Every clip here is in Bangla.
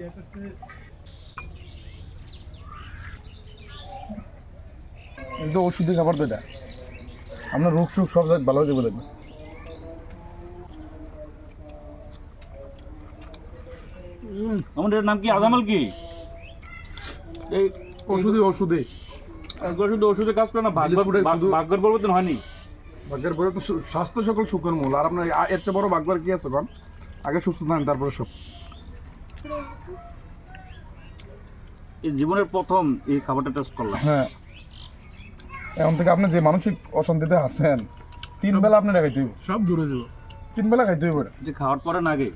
এটা তো ওষুধি খাবার তো এটা। আপনার রোগ সুখ সব ভালো হয়ে যাবে আমাদের নাম কি? আদামাল কি? এই ওষুধে ওষুধে। শুধু ওষুধে কাজ করে না? ভাগ্যের পরিবর্তন হয়নি? ভাগ্যের পরে তো সু- স্বাস্থ্য সকল সুখের মূল। আর আপনার এর চেয়ে বড় ভাগ্যের কি আছে কন? আগে সুস্থ থাকেন তারপরে সব এই জীবনের প্রথম এই খাবারটা টেস্ট করলাম। হ্যাঁ। এখন থেকে আপনি যে মানসিক অশান্তিতে আছেন তিন বেলা আপনি খাইতে হইব। সব দূরে যাব। তিন বেলা খাইতে হইব যে খাওয়ার পরে না আগে।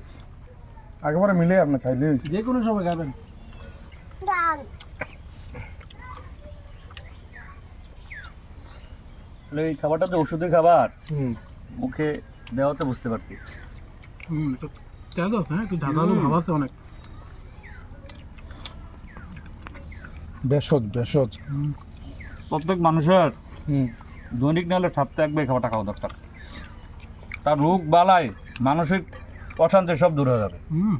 একেবারে মিলে আপনি খাইলে হয়েছে যে কোনো সময় খাবেন। এই খাবারটা তো ওষুধের খাবার। হুম। মুখে দেওয়াতে বুঝতে পারছি। হুম তেজ আছে হ্যাঁ একটু ঝাঁঝালো ভাব আছে অনেক। ভেষজ ভেষজ। প্রত্যেক মানুষের দৈনিক না হলে সপ্তাহে একবার খাবারটা খাওয়া দরকার। তার রোগ বালাই মানসিক অশান্তি সব দূর হয়ে যাবে। হুম।